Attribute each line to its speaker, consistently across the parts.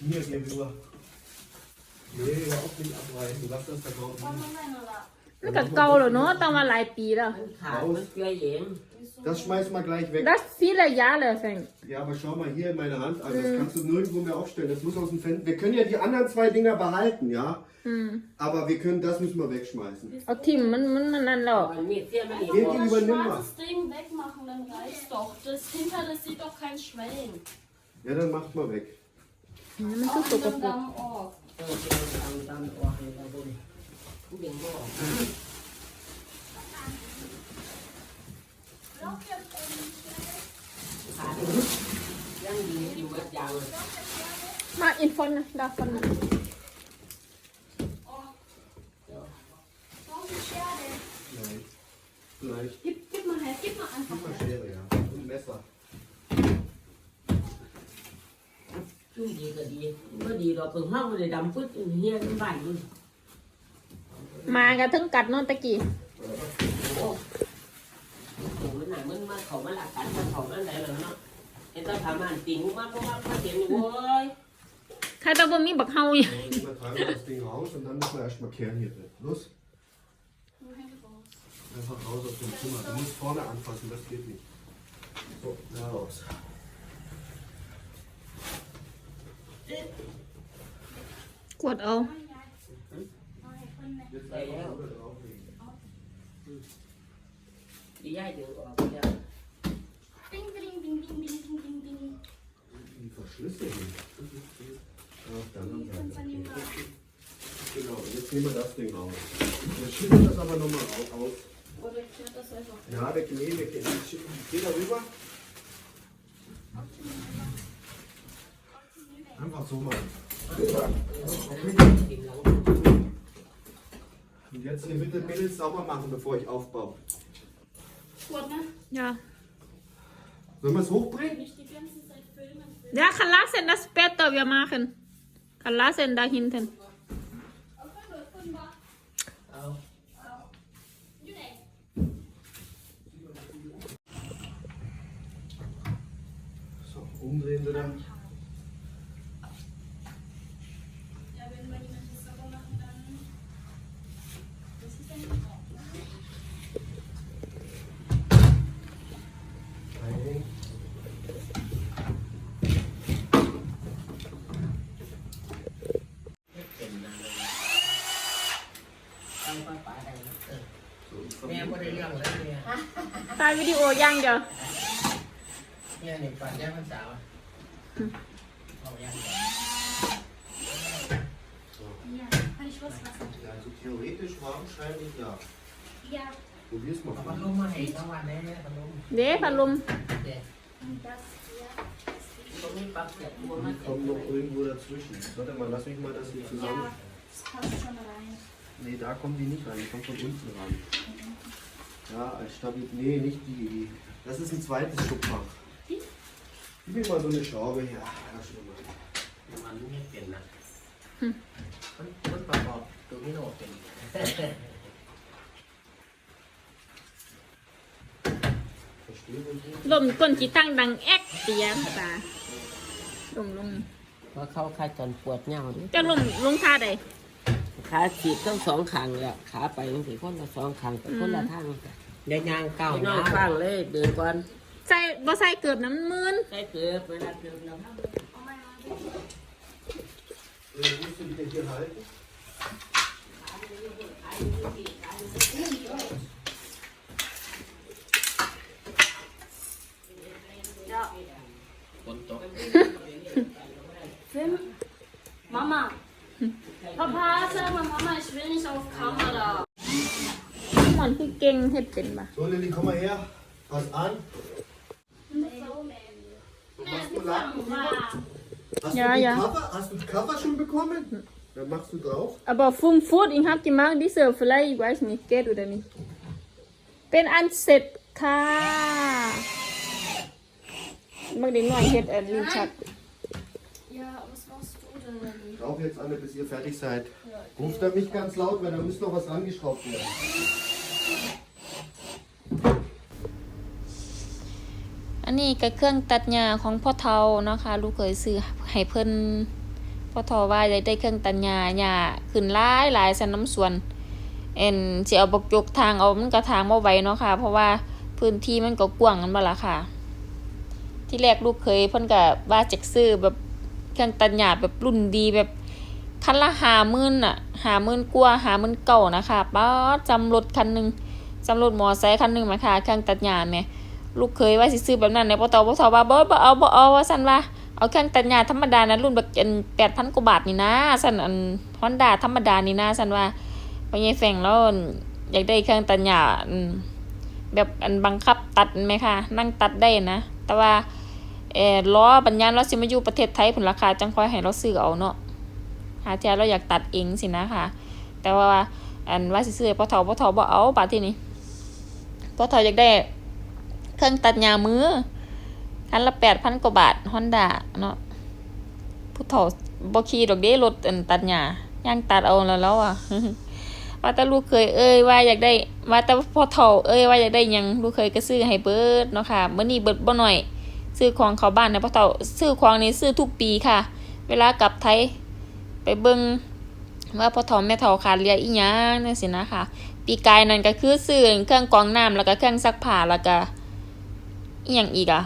Speaker 1: Hier, geh rüber. Nee, hör auf nicht abreißen. Du lass das da drauf.
Speaker 2: พ่อไม่ได้นั่นละ
Speaker 3: มันก็เก่าแล้วเนาะต้องมาหลายปีแล้ว
Speaker 4: มันขาดมันเกลือเอง
Speaker 1: Das schmeißen wir gleich weg.
Speaker 3: Das viele Jahre fängt.
Speaker 1: Ja, aber schau mal hier in meine Hand. Also das kannst du nirgendwo mehr aufstellen. Das muss aus dem Fenster. Wir können ja die anderen zwei Dinger behalten, ja. Aber wir können, das müssen wir wegschmeißen.
Speaker 3: เอาทิมมันมันมันนั่นแล้ว
Speaker 4: มันมีดเสี้ยนมันอีก
Speaker 1: Geh
Speaker 2: Nur das
Speaker 1: übernimm mal.
Speaker 2: schwarzes Ding wegmachen, dann reicht's doch. Das hintere sieht doch kein Schwellen.
Speaker 1: Ja, dann macht mal weg.
Speaker 3: มันคือ
Speaker 2: Auch
Speaker 3: ส
Speaker 2: mit
Speaker 3: ก
Speaker 2: dem
Speaker 3: ปรก
Speaker 2: Damm auch.
Speaker 4: เออเกลือตามตามออกให้เราดูผู้เด็กก็ออกขาดยังดีอยู่เบิดยาง
Speaker 3: มาอินฟอนนะดาฟอนนะ
Speaker 2: Brauchst du Schere?
Speaker 1: Nein. Vielleicht.
Speaker 2: Gib, gib mal her, gib mal einfach
Speaker 1: Gib mal
Speaker 2: her.
Speaker 1: Schere, ja. Und Messer.
Speaker 4: ช่วยดีก็ดีก็ดีเราเพิ่งห้องเลยดำปึ๊ดเฮียกันบ้านอยู่
Speaker 3: มากันถึงกัดเนอนตะกี้
Speaker 4: โอ้โหมันหนักมันมาเขามาหลักกันมาเขามาไหนแล้วเนาะไอ้ต้องทำงานติ่งมากเพราะว่าเขาเห็นโว้ย
Speaker 3: ใครตะบ่มีบักเฮาอยู่
Speaker 1: So, jetzt übertragen wir das Ding raus und dann müssen wir erstmal kehren hier drin. Los.
Speaker 2: Nur Hände raus.
Speaker 1: Einfach raus aus dem Zimmer. Du musst vorne anfassen, das geht nicht. So, da raus.
Speaker 3: กวดเอา
Speaker 1: Jetzt einfach nur drauflegen.
Speaker 4: ดีย่ายดึงออกแล้ว
Speaker 2: Ding, ding, ding, ding, ding, ding, ding, ding.
Speaker 1: Die verschlüsseln. Auf der anderen
Speaker 2: Kannst du
Speaker 1: Seite.
Speaker 2: nicht mal.
Speaker 1: Genau, jetzt nehmen wir das Ding raus. Wir schieben das aber nochmal auf.
Speaker 2: Oder kehrt das einfach weg.
Speaker 1: Ja, der Knie, der Knie. Geh da rüber. Einfach so machen.
Speaker 4: ติ่งหลัง
Speaker 1: Und jetzt hier bitte Mädels sauber machen, bevor ich aufbaue.
Speaker 2: Gut, ne?
Speaker 3: อย่า
Speaker 1: Sollen wir es hochbringen?
Speaker 2: Nicht die ganze Zeit filmen.
Speaker 3: เดี๋ยวคันลาเซนดัสเปตเตอร์ wir machen คันลาเซนดาหินเทน
Speaker 2: Okay, gut, wunderbar.
Speaker 4: เอา
Speaker 2: You know.
Speaker 1: So, umdrehen wir dann.
Speaker 2: Ja, wenn wir die Menschen sauber machen, dann. Das ist dann in Ordnung.
Speaker 1: Einhängen.
Speaker 4: เป็นนะตั้งป้าป๋าได้นะเออ
Speaker 1: So, ich
Speaker 4: แม่
Speaker 1: versuche-
Speaker 4: ก็ได้เรื่องเลยเนี่ย
Speaker 3: ถ่ายวิดีโอย่างเดียว
Speaker 4: เนี่ยนี่ปัดแย่มันสาวเอาอย่างเดียว
Speaker 2: Ja, kann ich was lassen?
Speaker 1: Ja, also theoretisch wahrscheinlich ja.
Speaker 2: Ja,
Speaker 1: Probier's
Speaker 4: เอาพัด
Speaker 1: mal.
Speaker 4: ลมมาให้ทั้งวันเลยเนี่ยพัดลม
Speaker 3: เด้พัดลม
Speaker 4: เด็ก
Speaker 2: und das hier.
Speaker 4: ตรงนี้ปรับเสียบบัวมา
Speaker 1: Die
Speaker 4: เสียบ
Speaker 1: kommen noch irgendwo dazwischen. Warte mal, lass mich mal das hier zusammen.
Speaker 2: Ja, das passt schon rein.
Speaker 1: Nee, da kommen die nicht rein, die kommen von unten ran. Ja, als Stabil. Nee, nicht die. die- Das ist ein zweites Schubfach.
Speaker 2: Die?
Speaker 1: Gib mir mal so eine Schraube her. Ja, schon mal.
Speaker 4: มันไม่เป็นนะมันมันประกอบตัวนี้โนเป็น
Speaker 1: Verstehen wir nicht?
Speaker 3: ลมก้นจีตั้งดังแอ๊กเสียงตาลมลง
Speaker 4: เพราะเข้าค่ายจนปวดเงาดิ
Speaker 3: จะลมลงท่าใด
Speaker 4: ขาฉีดทั้งสองข้างเลยขาไปมันสิคนละสองข้างแต่คนละทางเดี๋ยวยางเก่าน้องข้างเลยเดินก่อน
Speaker 3: ใส่บ่ใส่เกือบน้ำมืน
Speaker 4: ใส่เกลือเวลาเดินเรา
Speaker 1: Äh, musst du die
Speaker 3: งเฮ็ดเป็นปะ
Speaker 1: So, Lilly, komm mal her. Pass an.
Speaker 2: Nee.
Speaker 1: Machst du Laken drüber? Hast,
Speaker 3: Ja,
Speaker 1: du die
Speaker 3: ja.
Speaker 1: Cover, hast du die Cover schon bekommen? Dann machst du drauf.
Speaker 3: aber vom Food ich hab gemacht diese vielleicht ich weiß nicht geht oder nicht เป็นอันเสร็จค่ะบางเด็กน้อยเฮ็ดอันลิ้นชัก
Speaker 2: Ja, was machst du denn?
Speaker 1: Ich brauche jetzt alle, bis ihr fertig seid. Ruft er mich ganz laut, weil da muss noch was angeschraubt werden.
Speaker 3: อันนี้ก็เครื่องตัดหญ้าของพ่อเฒ่าเนาะคะลูกเคยซื้อให้เพิ่นพ่อทอว่าอยากได้เครื่องตัดหญ้าหญ้าขึ้นหลายหลายสันน้ำสวนเอ็นสิเอาบกยกทางเอามันก็ทางบ่ไหวเนาะค่ะ เพราะว่าพื้นที่มันก็กว้างกันบ่ล่ะค่ะ ที่แรกลูกเคยเพิ่นก็ว่าจักซื้อแบบเครื่องตัดหญ้าแบบรุ่นดีแบบคันละ50,000น่ะ50,000กว่า50,000เก่านะคะป๊าจำรถคันหนึ่งจำรถมอไซค์คันหนึ่งมาค่ะเครื่องตัดหญ้าแหม ลูกเคยว่าสิซื้อแบบนั้นเนี่ยบ่ตอบ่ทอว่าบ่บ่เอาบ่เอาว่าซั่นว่าเอาเครื่องตัดหญ้าธรรมดานะรุ่นแบบอัน8,000กว่าบาทนี่นะซั่นอัน Honda ธรรมดานี่นะซั่นว่าพอยายแฝงแล้วอยากได้เครื่องตัดหญ้าแบบอันบังคับตัดไหมคะนั่งตัดได้นะ แต่ว่าเออล้อปัญญาเราสิมาอยู่ประเทศไทยผลราคาจังค่อยให้เราซื้อเอาเนาะหาเทียเราอยากตัดเองสินะค่ะ แต่ว่าอันว่าสิซื้อพ่อเฒ่าพ่อเฒ่าบ่เอาบาดทีนี้พ่อเฒ่าอยากได้ เครื่องตัดหญ้ามือคันละ8,000กว่าบาท Honda เนาะผู้เฒ่าบ่ขี่ดอกเด้รถอันตัดหญ้าย่างตัดเอาแล้วแล้วอะว่าแต่ลูกเคยเอ้ยว่าอยากได้ว่าแต่พ่อเฒ่าเอ้ยว่าอยากได้ยังลูกเคยก็ซื้อให้เบิดเนาะค่ะมื้อนี้เบิดบ่หน่อย ซื้อของเขาบ้านนะพ่อเฒ่าซื้อของนี่ซื้อทุกปีค่ะ เวลากลับไทย ไปเบิ่งว่าพ่อเฒ่าแม่เฒ่าขาดเหลืออีหยังจังซี่นะค่ะ ปีกายนั่นก็คือซื้อเครื่องกรองน้ำแล้วก็เครื่องซักผ้าแล้วก็ อีหยังอีกอะ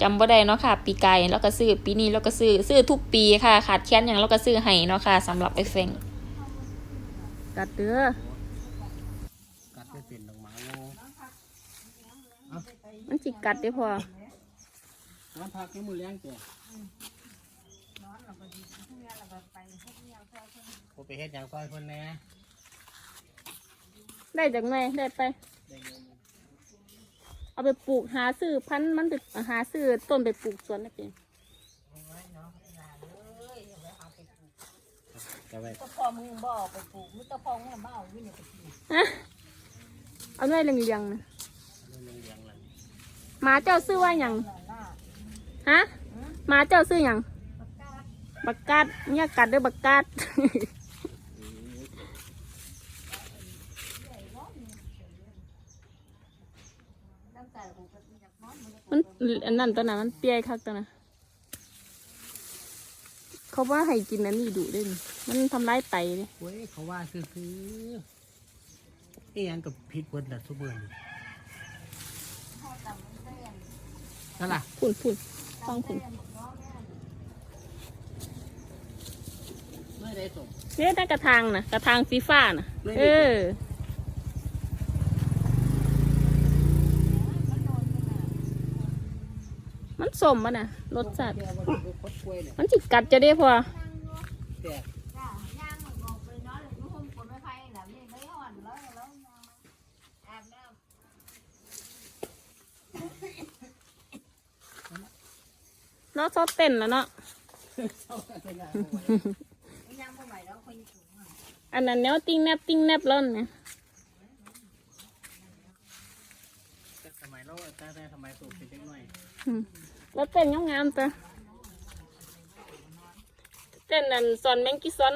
Speaker 3: จำบ่ได้เนาะค่ะ ปีกายแล้วก็ซื้อปีนี้แล้วก็ซื้อซื้อทุกปีค่ะ ขาดแคลนหยังแล้วก็ซื้อให้เนาะค่ะสำหรับไอ้เฟงกัดเด้อ
Speaker 4: กัดไปเป็นดอกไม้โมั
Speaker 3: นจิกัดได้อพอ
Speaker 4: น้ำพักให้มือเลี้ยงตัวผมไปเฮ็ดหยังซอยเพิ่นแหน่
Speaker 3: ได้จากไหนได้ไป เอาไปปลูกหาซื้อพันธุ์มันไปหาซื้อต้นไปปลูกสวนนะพี่
Speaker 4: จะไป
Speaker 5: ก็พอมึงบ่เอาไปปลูกมึงก็พอมึงบ่เอาอยู่เนี่ยไปปลูก
Speaker 3: ฮะเอาไว้เลี้ยงๆนะ
Speaker 4: เลี้ยง
Speaker 3: หมาเจ้าซื้อว่าหยังฮะหมาเจ้าซื้อหยังบักกาดเนี่ยกัดด้อบักกาด
Speaker 5: ตั้งแต่กูก็อยากนอน มึง
Speaker 3: มันอันนั้นตัวนั้นมันเปียคักตัวนะเขาว่าให้กินอันนี้ดุเด้นมันทำร้ายไตเลย
Speaker 4: เว้ยเขาว่าคือคือนี่ยังกับพิษเบิดละทุกเบื่อนี่นั่นล่ะ
Speaker 3: พุ่นพุ่นฟังพุ่น
Speaker 4: เมื่อได้ส่ง
Speaker 3: เนี่ยได้กระทางนะกระทางฟีฟ่านะ
Speaker 4: ไม่ได้
Speaker 3: เออ มันสมมันน่ะรสชาติ
Speaker 4: เดี๋ยวมันจะคดกล้วยเนี่ย
Speaker 3: มันจิกัดจะได้พอ
Speaker 4: แต่
Speaker 5: จ้าย่างมันออกไปนอนเลยนุ่มคนไม่ไผ่น่ะนี่ไม่อ่อนแล้วแล้วอาบน้
Speaker 3: เนาะซอสเต้นแล้วเนาะำ
Speaker 5: ย่างบ่ไหวแล้วคนสูงอะ
Speaker 3: อันนั้นเนี้ยติ้งแนบติ้งแนบแล้วเนี่ย
Speaker 4: แต่สมัยเราแต่แต่สมัยสูบเป็นเล็กน้อย
Speaker 3: อืม แล้วเต้นงามๆแต่เต้นนั่นซอนแมงกี้ซอน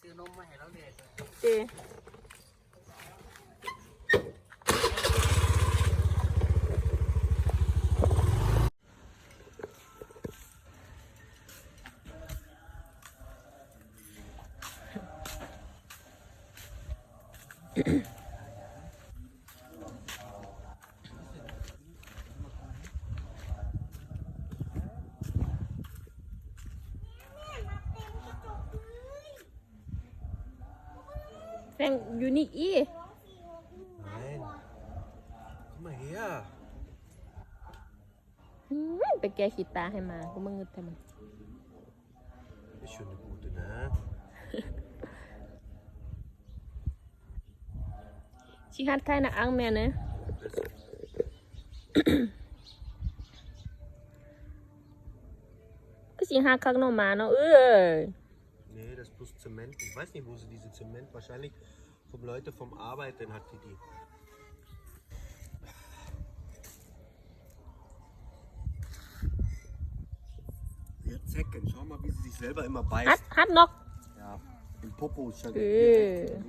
Speaker 4: ซื้อนมมาให้เราเด็ด
Speaker 3: เจ แฟงยูนิคอี
Speaker 1: Nein. Guck mal her.
Speaker 3: อืมไปแกะขีดตาให้มาก็มึงงึดทำไม
Speaker 1: Ist schon eine gute, ne?
Speaker 3: ชิฮัดไข่นะอังแม่เนะก็สิฮักคักเนาะหมาเนาะเอ้ย
Speaker 1: Nee, das ist bloß Zement. Ich weiß nicht, wo sie diese Zement. Wahrscheinlich Vom Leute vom Arbeiten hat die die. Ihr Zecken, schau mal, wie sie sich selber immer beißt.
Speaker 3: Hat, hat noch.
Speaker 1: Ja, im Popo ist ja.
Speaker 3: Äh.